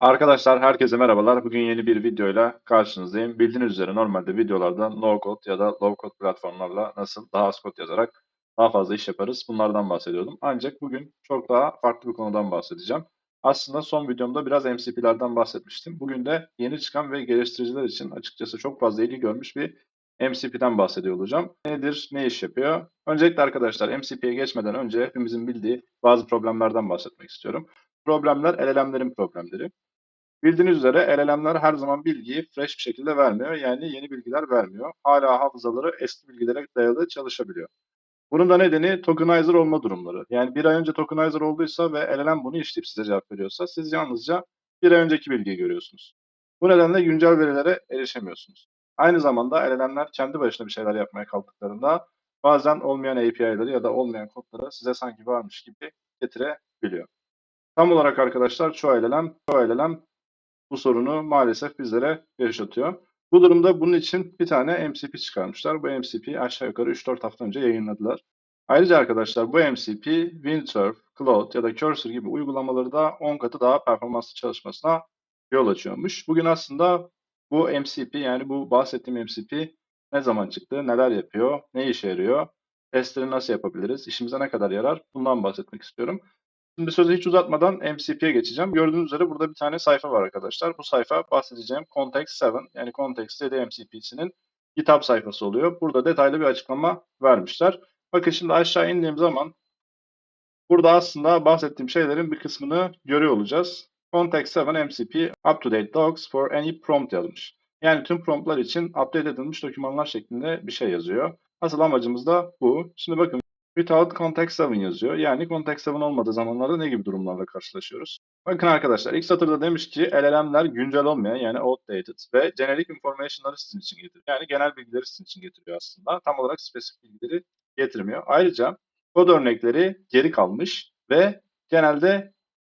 Arkadaşlar herkese merhabalar. Bugün yeni bir videoyla karşınızdayım. Bildiğiniz üzere normalde videolarda no code ya da low code platformlarla nasıl daha az kod yazarak daha fazla iş yaparız bunlardan bahsediyordum. Ancak bugün çok daha farklı bir konudan bahsedeceğim. Aslında son videomda biraz MCP'lerden bahsetmiştim. Bugün de yeni çıkan ve geliştiriciler için açıkçası çok fazla ilgi görmüş bir MCP'den bahsediyor olacağım. Nedir, ne iş yapıyor? Öncelikle arkadaşlar MCP'ye geçmeden önce hepimizin bildiği bazı problemlerden bahsetmek istiyorum. Problemler LLM'lerin problemleri. Bildiğiniz üzere LLM'ler her zaman bilgiyi fresh bir şekilde vermiyor. Yani yeni bilgiler vermiyor. Hala hafızaları eski bilgilere dayalı çalışabiliyor. Bunun da nedeni tokenizer olma durumları. Yani bir ay önce tokenizer olduysa ve LLM bunu işleyip size cevap veriyorsa siz yalnızca bir ay önceki bilgiyi görüyorsunuz. Bu nedenle güncel verilere erişemiyorsunuz. Aynı zamanda LLM'ler kendi başına bir şeyler yapmaya kalktıklarında bazen olmayan API'ları ya da olmayan kodları size sanki varmış gibi getirebiliyor. Tam olarak arkadaşlar çoğu LLM, çoğu LLM bu sorunu maalesef bizlere yaşatıyor. Bu durumda bunun için bir tane MCP çıkarmışlar. Bu MCP'yi aşağı yukarı 3-4 hafta önce yayınladılar. Ayrıca arkadaşlar bu MCP Windsurf, Cloud ya da Cursor gibi uygulamaları da 10 katı daha performanslı çalışmasına yol açıyormuş. Bugün aslında bu MCP yani bu bahsettiğim MCP ne zaman çıktı, neler yapıyor, ne işe yarıyor, testleri nasıl yapabiliriz, işimize ne kadar yarar bundan bahsetmek istiyorum. Şimdi sözü hiç uzatmadan MCP'ye geçeceğim. Gördüğünüz üzere burada bir tane sayfa var arkadaşlar. Bu sayfa bahsedeceğim Context 7 yani Context 7 MCP'sinin GitHub sayfası oluyor. Burada detaylı bir açıklama vermişler. Bakın şimdi aşağı indiğim zaman burada aslında bahsettiğim şeylerin bir kısmını görüyor olacağız. Context 7 MCP Up to Date Docs for any prompt yazmış. Yani tüm promptlar için update edilmiş dokümanlar şeklinde bir şey yazıyor. Asıl amacımız da bu. Şimdi bakın Without Context 7 yazıyor. Yani Context 7 olmadığı zamanlarda ne gibi durumlarla karşılaşıyoruz? Bakın arkadaşlar ilk satırda demiş ki LLM'ler güncel olmayan yani outdated ve generic information'ları sizin için getiriyor. Yani genel bilgileri sizin için getiriyor aslında. Tam olarak spesifik bilgileri getirmiyor. Ayrıca kod örnekleri geri kalmış ve genelde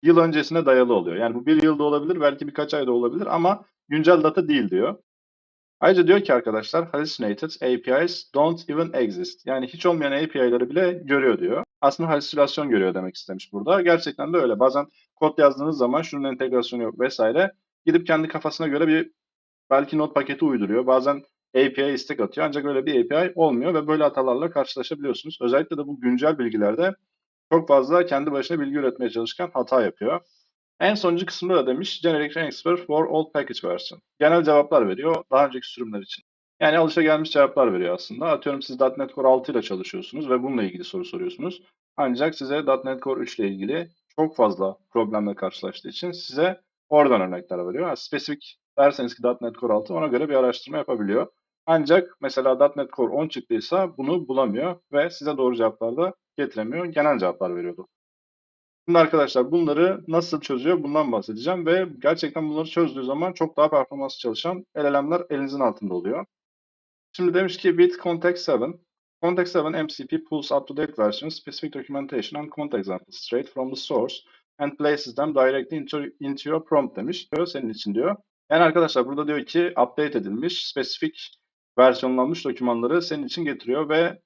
yıl öncesine dayalı oluyor. Yani bu bir yılda olabilir, belki birkaç ayda olabilir ama güncel data değil diyor. Ayrıca diyor ki arkadaşlar hallucinated APIs don't even exist. Yani hiç olmayan API'ları bile görüyor diyor. Aslında halüsinasyon görüyor demek istemiş burada. Gerçekten de öyle. Bazen kod yazdığınız zaman şunun entegrasyonu yok vesaire. Gidip kendi kafasına göre bir belki not paketi uyduruyor. Bazen API istek atıyor ancak öyle bir API olmuyor ve böyle hatalarla karşılaşabiliyorsunuz. Özellikle de bu güncel bilgilerde çok fazla kendi başına bilgi üretmeye çalışırken hata yapıyor. En sonuncu kısımda da demiş Generic Answer for Old Package Version. Genel cevaplar veriyor daha önceki sürümler için. Yani alışagelmiş cevaplar veriyor aslında. Atıyorum siz .NET Core 6 ile çalışıyorsunuz ve bununla ilgili soru soruyorsunuz. Ancak size .NET Core 3 ile ilgili çok fazla problemle karşılaştığı için size oradan örnekler veriyor. Yani spesifik derseniz ki .NET Core 6 ona göre bir araştırma yapabiliyor. Ancak mesela .NET Core 10 çıktıysa bunu bulamıyor ve size doğru cevaplar da getiremiyor. Genel cevaplar veriyordu. Şimdi arkadaşlar bunları nasıl çözüyor bundan bahsedeceğim ve gerçekten bunları çözdüğü zaman çok daha performanslı çalışan LLM'ler elinizin altında oluyor. Şimdi demiş ki with context 7, context 7 MCP pulls up-to-date versions, specific documentation and context examples straight from the source and places them directly into, into your prompt demiş. Diyor, senin için diyor. Yani arkadaşlar burada diyor ki update edilmiş, spesifik versiyonlanmış dokümanları senin için getiriyor ve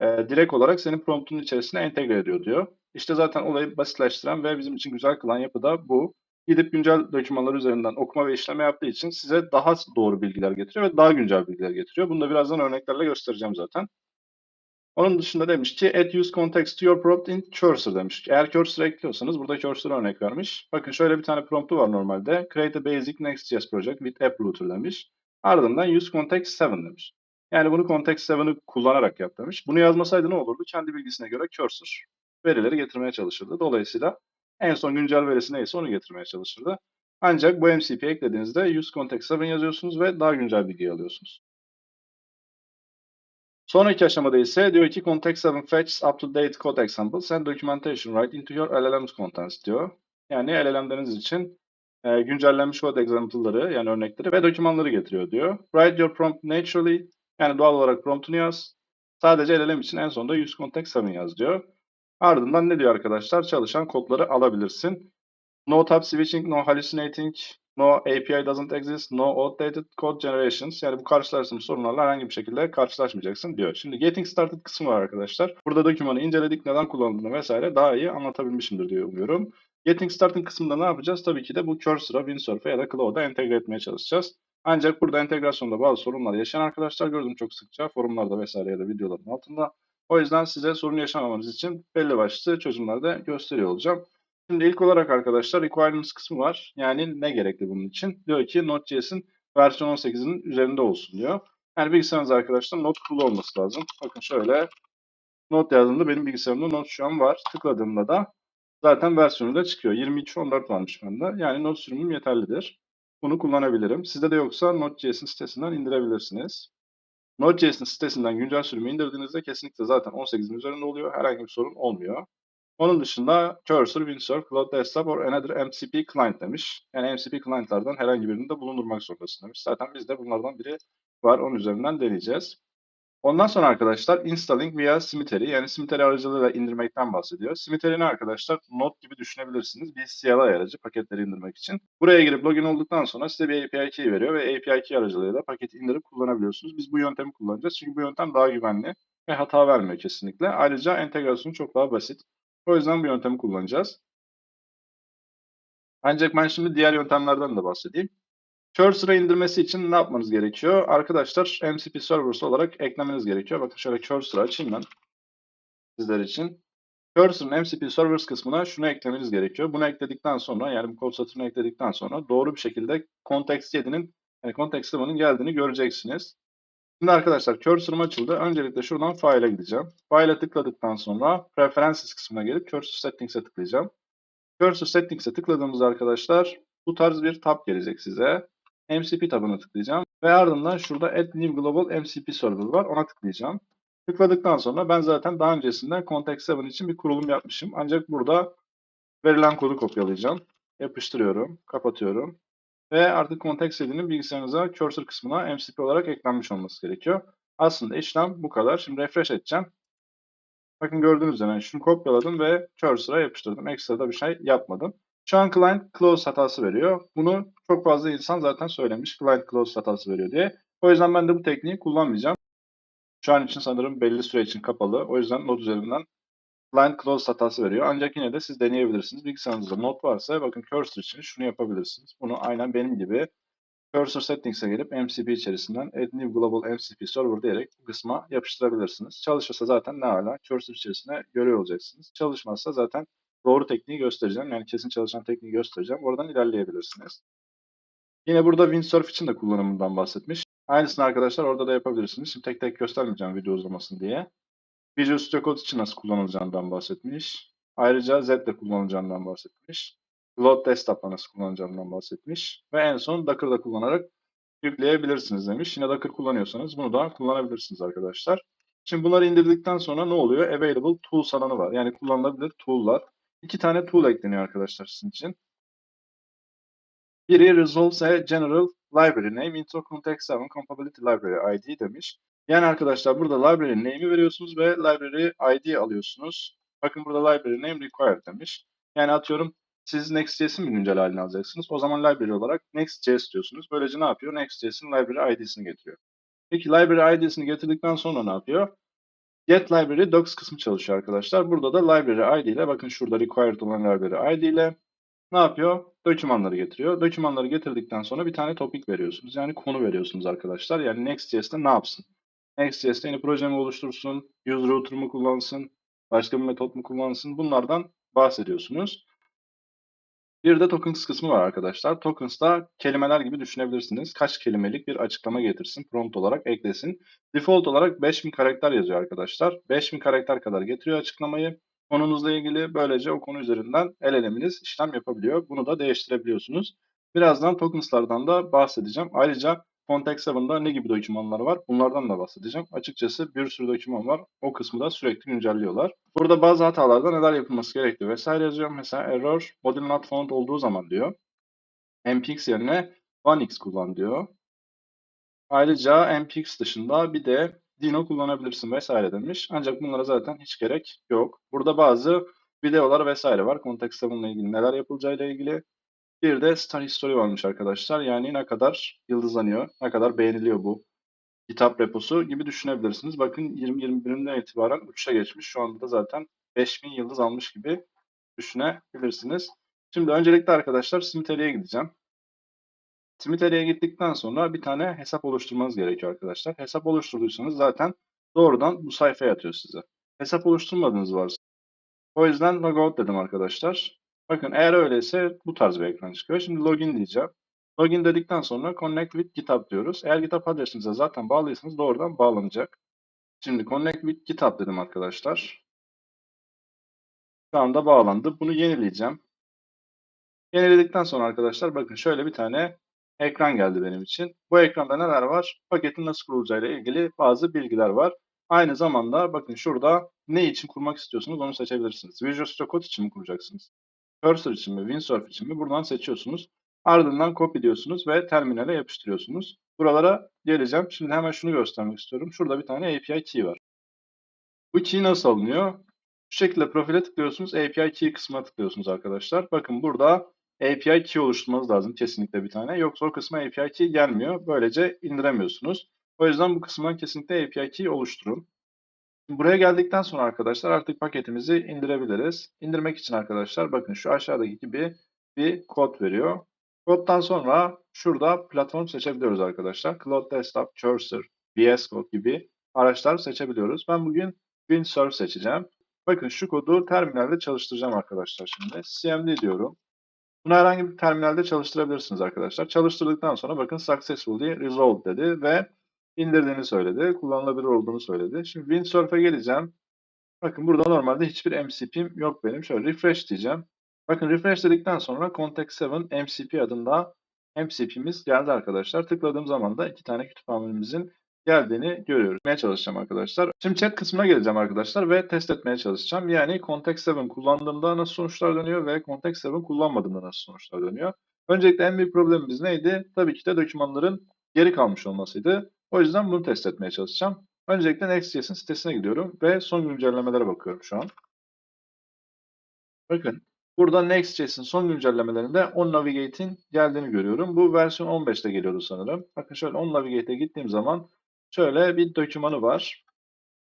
e, direkt olarak senin promptun içerisine entegre ediyor diyor. İşte zaten olayı basitleştiren ve bizim için güzel kılan yapı da bu. Gidip güncel dokümanlar üzerinden okuma ve işleme yaptığı için size daha doğru bilgiler getiriyor ve daha güncel bilgiler getiriyor. Bunu da birazdan örneklerle göstereceğim zaten. Onun dışında demiş ki add use context to your prompt in cursor demiş. Eğer cursor ekliyorsanız burada cursor örnek vermiş. Bakın şöyle bir tane promptu var normalde. Create a basic Next.js project with app router demiş. Ardından use context 7 demiş. Yani bunu context 7'ı kullanarak yap demiş. Bunu yazmasaydı ne olurdu? Kendi bilgisine göre cursor verileri getirmeye çalışırdı. Dolayısıyla en son güncel verisi neyse onu getirmeye çalışırdı. Ancak bu MCP eklediğinizde use context 7 yazıyorsunuz ve daha güncel bilgiyi alıyorsunuz. Sonraki aşamada ise diyor ki context 7 fetches up-to-date code examples and documentation right into your LLM's contents diyor. Yani LLM'leriniz için e, güncellenmiş code example'ları yani örnekleri ve dokümanları getiriyor diyor. Write your prompt naturally yani doğal olarak promptunu yaz. Sadece LLM için en sonunda use context 7 yaz diyor. Ardından ne diyor arkadaşlar? Çalışan kodları alabilirsin. No tab switching, no hallucinating, no API doesn't exist, no outdated code generations. Yani bu karşılaştığımız sorunlarla herhangi bir şekilde karşılaşmayacaksın diyor. Şimdi getting started kısmı var arkadaşlar. Burada dokümanı inceledik, neden kullanıldığını vesaire daha iyi anlatabilmişimdir diye umuyorum. Getting Started kısmında ne yapacağız? Tabii ki de bu Cursor'a, Windsurf'a ya da Cloud'a entegre etmeye çalışacağız. Ancak burada entegrasyonda bazı sorunlar yaşayan arkadaşlar gördüm çok sıkça forumlarda vesaire ya da videoların altında. O yüzden size sorun yaşamamanız için belli başlı çözümler de gösteriyor olacağım. Şimdi ilk olarak arkadaşlar requirements kısmı var. Yani ne gerekli bunun için? Diyor ki Node.js'in versiyon 18'in üzerinde olsun diyor. Yani bilgisayarınız arkadaşlar Node kurulu olması lazım. Bakın şöyle Node yazdığımda benim bilgisayarımda Node şu an var. Tıkladığımda da zaten versiyonu da çıkıyor. 22.14 varmış bende. Yani Node sürümüm yeterlidir. Bunu kullanabilirim. Sizde de yoksa Node.js'in sitesinden indirebilirsiniz. Node.js'in sitesinden güncel sürümü indirdiğinizde kesinlikle zaten 18'in üzerinde oluyor. Herhangi bir sorun olmuyor. Onun dışında Cursor, Windsurf, Cloud Desktop or another MCP client demiş. Yani MCP client'lardan herhangi birinde bulundurmak zorundasın demiş. Zaten bizde bunlardan biri var. Onun üzerinden deneyeceğiz. Ondan sonra arkadaşlar installing via Symmetry yani Symmetry aracılığıyla indirmekten bahsediyor. Symmetry ne arkadaşlar? Node gibi düşünebilirsiniz. Bir CLI aracı paketleri indirmek için. Buraya girip login olduktan sonra size bir API key veriyor ve API key aracılığıyla paketi indirip kullanabiliyorsunuz. Biz bu yöntemi kullanacağız çünkü bu yöntem daha güvenli ve hata vermiyor kesinlikle. Ayrıca entegrasyonu çok daha basit. O yüzden bu yöntemi kullanacağız. Ancak ben şimdi diğer yöntemlerden de bahsedeyim. Cursor'a indirmesi için ne yapmanız gerekiyor? Arkadaşlar MCP Servers olarak eklemeniz gerekiyor. Bakın şöyle Cursor'ı açayım ben sizler için. Cursor'ın MCP Servers kısmına şunu eklemeniz gerekiyor. Bunu ekledikten sonra yani bu kod satırını ekledikten sonra doğru bir şekilde Context 7'nin yani Context 7'nin geldiğini göreceksiniz. Şimdi arkadaşlar cursor'ım açıldı. Öncelikle şuradan File'a gideceğim. File'a tıkladıktan sonra Preferences kısmına gelip Cursor Settings'e tıklayacağım. Cursor Settings'e tıkladığımızda arkadaşlar bu tarz bir tab gelecek size. MCP tabına tıklayacağım. Ve ardından şurada Add New Global MCP Server var. Ona tıklayacağım. Tıkladıktan sonra ben zaten daha öncesinden Context 7 için bir kurulum yapmışım. Ancak burada verilen kodu kopyalayacağım. Yapıştırıyorum. Kapatıyorum. Ve artık Context 7'nin bilgisayarınıza cursor kısmına MCP olarak eklenmiş olması gerekiyor. Aslında işlem bu kadar. Şimdi refresh edeceğim. Bakın gördüğünüz üzere şunu kopyaladım ve cursor'a yapıştırdım. Ekstra da bir şey yapmadım. Şu an client close hatası veriyor. Bunu çok fazla insan zaten söylemiş. Client close hatası veriyor diye. O yüzden ben de bu tekniği kullanmayacağım. Şu an için sanırım belli süre için kapalı. O yüzden Node üzerinden client close hatası veriyor. Ancak yine de siz deneyebilirsiniz. Bilgisayarınızda Node varsa bakın cursor için şunu yapabilirsiniz. Bunu aynen benim gibi Cursor Settings'e gelip MCP içerisinden Add New Global MCP Server diyerek bu kısma yapıştırabilirsiniz. Çalışırsa zaten ne hala Cursor içerisinde görüyor olacaksınız. Çalışmazsa zaten doğru tekniği göstereceğim. Yani kesin çalışan tekniği göstereceğim. Oradan ilerleyebilirsiniz. Yine burada Windsurf için de kullanımından bahsetmiş. Aynısını arkadaşlar orada da yapabilirsiniz. Şimdi tek tek göstermeyeceğim video uzamasın diye. Visual Studio Code için nasıl kullanılacağından bahsetmiş. Ayrıca Z de kullanılacağından bahsetmiş. Load Desktop'la nasıl kullanacağından bahsetmiş. Ve en son Docker'da kullanarak yükleyebilirsiniz demiş. Yine Docker kullanıyorsanız bunu da kullanabilirsiniz arkadaşlar. Şimdi bunları indirdikten sonra ne oluyor? Available Tools alanı var. Yani kullanılabilir tool'lar. İki tane tool ekleniyor arkadaşlar sizin için. Biri resolves a general library name into context 7 compatibility library ID demiş. Yani arkadaşlar burada library name'i veriyorsunuz ve library ID alıyorsunuz. Bakın burada library name required demiş. Yani atıyorum siz Next.js'in mi güncel halini alacaksınız? O zaman library olarak Next.js diyorsunuz. Böylece ne yapıyor? Next.js'in library ID'sini getiriyor. Peki library ID'sini getirdikten sonra ne yapıyor? Get library docs kısmı çalışıyor arkadaşlar. Burada da library ID ile bakın şurada required olan library ID ile ne yapıyor? Dokümanları getiriyor. Dokümanları getirdikten sonra bir tane topic veriyorsunuz. Yani konu veriyorsunuz arkadaşlar. Yani Next.js'te ne yapsın? Next.js'te yeni proje mi oluştursun? User router mu kullansın? Başka bir metot mu kullansın? Bunlardan bahsediyorsunuz. Bir de tokens kısmı var arkadaşlar. Tokens'ta kelimeler gibi düşünebilirsiniz. Kaç kelimelik bir açıklama getirsin, prompt olarak eklesin. Default olarak 5000 karakter yazıyor arkadaşlar. 5000 karakter kadar getiriyor açıklamayı. Konunuzla ilgili böylece o konu üzerinden el elemeniz işlem yapabiliyor. Bunu da değiştirebiliyorsunuz. Birazdan tokens'lardan da bahsedeceğim. Ayrıca Context 7'da ne gibi dokümanlar var? Bunlardan da bahsedeceğim. Açıkçası bir sürü doküman var. O kısmı da sürekli güncelliyorlar. Burada bazı hatalarda neler yapılması gerektiği vesaire yazıyor. Mesela error model not found olduğu zaman diyor. MPX yerine 1x kullan diyor. Ayrıca MPX dışında bir de Dino kullanabilirsin vesaire demiş. Ancak bunlara zaten hiç gerek yok. Burada bazı videolar vesaire var. Context 7 ile ilgili neler yapılacağıyla ilgili. Bir de Star History varmış arkadaşlar. Yani ne kadar yıldızlanıyor, ne kadar beğeniliyor bu kitap reposu gibi düşünebilirsiniz. Bakın 2021'inden itibaren uçuşa geçmiş. Şu anda da zaten 5000 yıldız almış gibi düşünebilirsiniz. Şimdi öncelikle arkadaşlar Simiteri'ye gideceğim. Simiteri'ye gittikten sonra bir tane hesap oluşturmanız gerekiyor arkadaşlar. Hesap oluşturduysanız zaten doğrudan bu sayfaya atıyor size. Hesap oluşturmadığınız varsa. O yüzden logout dedim arkadaşlar. Bakın eğer öyleyse bu tarz bir ekran çıkıyor. Şimdi login diyeceğim. Login dedikten sonra connect with GitHub diyoruz. Eğer GitHub adresinize zaten bağlıysanız doğrudan bağlanacak. Şimdi connect with GitHub dedim arkadaşlar. Şu anda bağlandı. Bunu yenileyeceğim. Yeniledikten sonra arkadaşlar bakın şöyle bir tane ekran geldi benim için. Bu ekranda neler var? Paketin nasıl kurulacağıyla ilgili bazı bilgiler var. Aynı zamanda bakın şurada ne için kurmak istiyorsunuz onu seçebilirsiniz. Visual Studio Code için mi kuracaksınız? Cursor için mi? Windsurf için mi? Buradan seçiyorsunuz. Ardından copy diyorsunuz ve terminale yapıştırıyorsunuz. Buralara geleceğim. Şimdi hemen şunu göstermek istiyorum. Şurada bir tane API key var. Bu key nasıl alınıyor? Şu şekilde profile tıklıyorsunuz. API key kısmına tıklıyorsunuz arkadaşlar. Bakın burada API key oluşturmanız lazım kesinlikle bir tane. Yoksa o kısma API key gelmiyor. Böylece indiremiyorsunuz. O yüzden bu kısımdan kesinlikle API key oluşturun. Buraya geldikten sonra arkadaşlar artık paketimizi indirebiliriz. İndirmek için arkadaşlar bakın şu aşağıdaki gibi bir kod veriyor. Koddan sonra şurada platform seçebiliyoruz arkadaşlar. Cloud Desktop, Cursor, VS Code gibi araçlar seçebiliyoruz. Ben bugün Windsurf seçeceğim. Bakın şu kodu terminalde çalıştıracağım arkadaşlar şimdi. CMD diyorum. Bunu herhangi bir terminalde çalıştırabilirsiniz arkadaşlar. Çalıştırdıktan sonra bakın successfully resolved dedi ve indirdiğini söyledi. Kullanılabilir olduğunu söyledi. Şimdi Windsurf'a geleceğim. Bakın burada normalde hiçbir MCP'm yok benim. Şöyle refresh diyeceğim. Bakın refresh dedikten sonra Context 7 MCP adında MCP'miz geldi arkadaşlar. Tıkladığım zaman da iki tane kütüphanemizin geldiğini görüyoruz. Yapmaya çalışacağım arkadaşlar. Şimdi chat kısmına geleceğim arkadaşlar ve test etmeye çalışacağım. Yani Context 7 kullandığımda nasıl sonuçlar dönüyor ve Context 7 kullanmadığımda nasıl sonuçlar dönüyor. Öncelikle en büyük problemimiz neydi? Tabii ki de dokümanların geri kalmış olmasıydı. O yüzden bunu test etmeye çalışacağım. Öncelikle Next.js'in sitesine gidiyorum ve son güncellemelere bakıyorum şu an. Bakın burada Next.js'in son güncellemelerinde OnNavigate'in geldiğini görüyorum. Bu versiyon 15'te geliyordu sanırım. Bakın şöyle OnNavigate'e gittiğim zaman şöyle bir dokümanı var.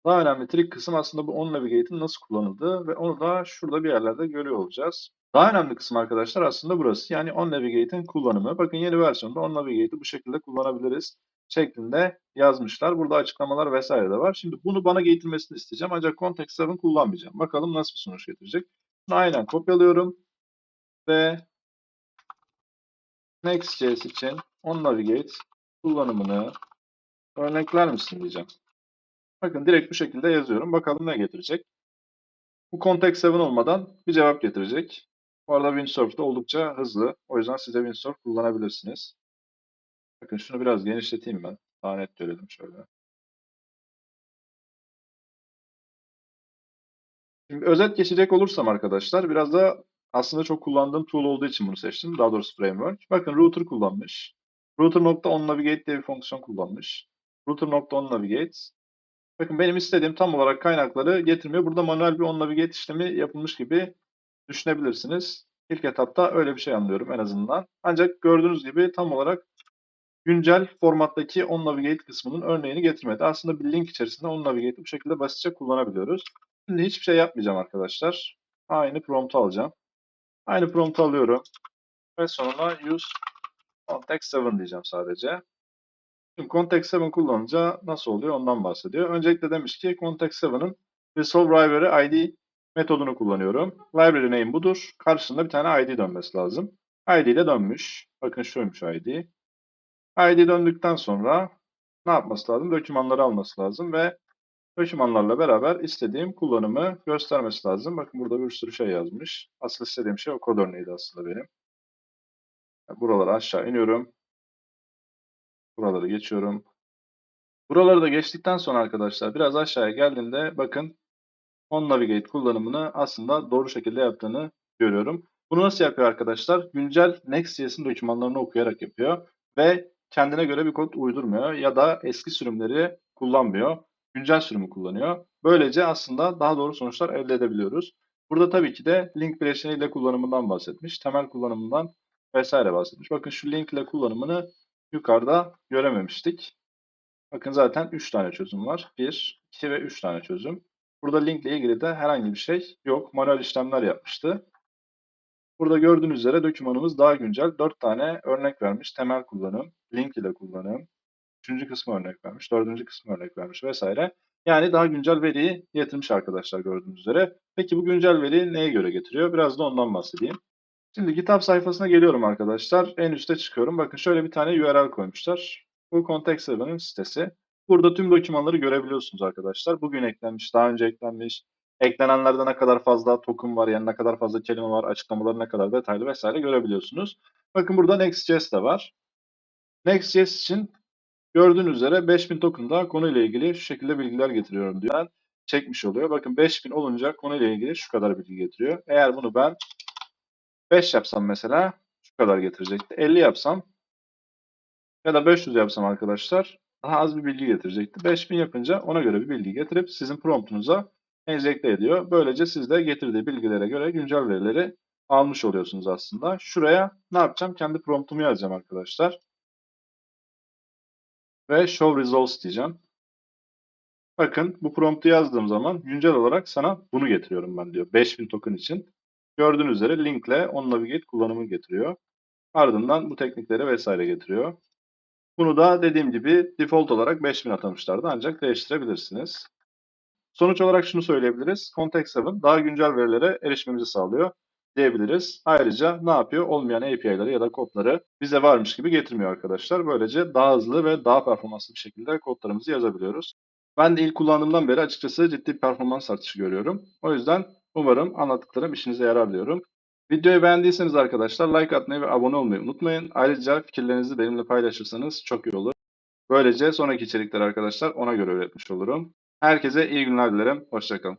Daha önemli trik kısım aslında bu OnNavigate'in nasıl kullanıldığı ve onu da şurada bir yerlerde görüyor olacağız. Daha önemli kısım arkadaşlar aslında burası. Yani OnNavigate'in kullanımı. Bakın yeni versiyonda OnNavigate'i bu şekilde kullanabiliriz şeklinde yazmışlar. Burada açıklamalar vesaire de var. Şimdi bunu bana getirmesini isteyeceğim ancak Context 7 kullanmayacağım. Bakalım nasıl bir sonuç getirecek. Aynen kopyalıyorum ve Next.js için OnNavigate kullanımını örnekler misin diyeceğim. Bakın direkt bu şekilde yazıyorum. Bakalım ne getirecek. Bu Context 7 olmadan bir cevap getirecek. Bu arada Windsurf da oldukça hızlı. O yüzden siz de Windsurf kullanabilirsiniz. Bakın şunu biraz genişleteyim ben. Daha net görelim şöyle. Şimdi özet geçecek olursam arkadaşlar biraz da aslında çok kullandığım tool olduğu için bunu seçtim. Daha doğrusu framework. Bakın router kullanmış. Router.onNavigate diye bir fonksiyon kullanmış. Router.onNavigate. Bakın benim istediğim tam olarak kaynakları getirmiyor. Burada manuel bir onNavigate işlemi yapılmış gibi düşünebilirsiniz. İlk etapta öyle bir şey anlıyorum en azından. Ancak gördüğünüz gibi tam olarak güncel formattaki OnNavigate kısmının örneğini getirmedi. Aslında bir link içerisinde OnNavigate'i bu şekilde basitçe kullanabiliyoruz. Şimdi hiçbir şey yapmayacağım arkadaşlar. Aynı prompt'u alacağım. Aynı prompt'u alıyorum. Ve sonra use context 7 diyeceğim sadece. Şimdi context 7 kullanınca nasıl oluyor ondan bahsediyor. Öncelikle demiş ki context 7'ın resolve library id metodunu kullanıyorum. Library name budur. Karşısında bir tane id dönmesi lazım. id ile dönmüş. Bakın şuymuş id. İd döndükten sonra ne yapması lazım? Dokümanları alması lazım ve dokümanlarla beraber istediğim kullanımı göstermesi lazım. Bakın burada bir sürü şey yazmış. Asıl istediğim şey o kod örneğiydi aslında benim. Buralara aşağı iniyorum. Buraları geçiyorum. Buraları da geçtikten sonra arkadaşlar biraz aşağıya geldiğimde bakın OnNavigate kullanımını aslında doğru şekilde yaptığını görüyorum. Bunu nasıl yapıyor arkadaşlar? Güncel Next.js'in dokümanlarını okuyarak yapıyor ve kendine göre bir kod uydurmuyor ya da eski sürümleri kullanmıyor. Güncel sürümü kullanıyor. Böylece aslında daha doğru sonuçlar elde edebiliyoruz. Burada tabii ki de link bileşeniyle kullanımından bahsetmiş. Temel kullanımından vesaire bahsetmiş. Bakın şu link ile kullanımını yukarıda görememiştik. Bakın zaten 3 tane çözüm var. 1, 2 ve 3 tane çözüm. Burada link ile ilgili de herhangi bir şey yok. Manuel işlemler yapmıştı. Burada gördüğünüz üzere dokümanımız daha güncel. 4 tane örnek vermiş. Temel kullanım, link ile kullanım, üçüncü kısmı örnek vermiş, dördüncü kısmı örnek vermiş vesaire. Yani daha güncel veriyi getirmiş arkadaşlar gördüğünüz üzere. Peki bu güncel veriyi neye göre getiriyor? Biraz da ondan bahsedeyim. Şimdi GitHub sayfasına geliyorum arkadaşlar. En üste çıkıyorum. Bakın şöyle bir tane URL koymuşlar. Bu Context Server'ın sitesi. Burada tüm dokümanları görebiliyorsunuz arkadaşlar. Bugün eklenmiş, daha önce eklenmiş. Eklenenlerde ne kadar fazla token var, yani ne kadar fazla kelime var, açıklamaları ne kadar detaylı vesaire görebiliyorsunuz. Bakın burada Next.js de var. Next.js için gördüğünüz üzere 5000 token'da konuyla ilgili şu şekilde bilgiler getiriyorum diyor. Yani çekmiş oluyor. Bakın 5000 olunca konuyla ilgili şu kadar bilgi getiriyor. Eğer bunu ben 5 yapsam mesela şu kadar getirecekti. 50 yapsam ya da 500 yapsam arkadaşlar daha az bir bilgi getirecekti. 5000 yapınca ona göre bir bilgi getirip sizin promptunuza enjekte ediyor. Böylece siz de getirdiği bilgilere göre güncel verileri almış oluyorsunuz aslında. Şuraya ne yapacağım? Kendi promptumu yazacağım arkadaşlar. Ve show results diyeceğim. Bakın bu promptu yazdığım zaman güncel olarak sana bunu getiriyorum ben diyor. 5000 token için. Gördüğünüz üzere linkle OnNavigate kullanımı getiriyor. Ardından bu teknikleri vesaire getiriyor. Bunu da dediğim gibi default olarak 5000 atamışlardı ancak değiştirebilirsiniz. Sonuç olarak şunu söyleyebiliriz. Context Hub'ın daha güncel verilere erişmemizi sağlıyor diyebiliriz. Ayrıca ne yapıyor? Olmayan API'ları ya da kodları bize varmış gibi getirmiyor arkadaşlar. Böylece daha hızlı ve daha performanslı bir şekilde kodlarımızı yazabiliyoruz. Ben de ilk kullandığımdan beri açıkçası ciddi bir performans artışı görüyorum. O yüzden umarım anlattıklarım işinize yarar diyorum. Videoyu beğendiyseniz arkadaşlar like atmayı ve abone olmayı unutmayın. Ayrıca fikirlerinizi benimle paylaşırsanız çok iyi olur. Böylece sonraki içerikleri arkadaşlar ona göre üretmiş olurum. Herkese iyi günler dilerim. Hoşçakalın.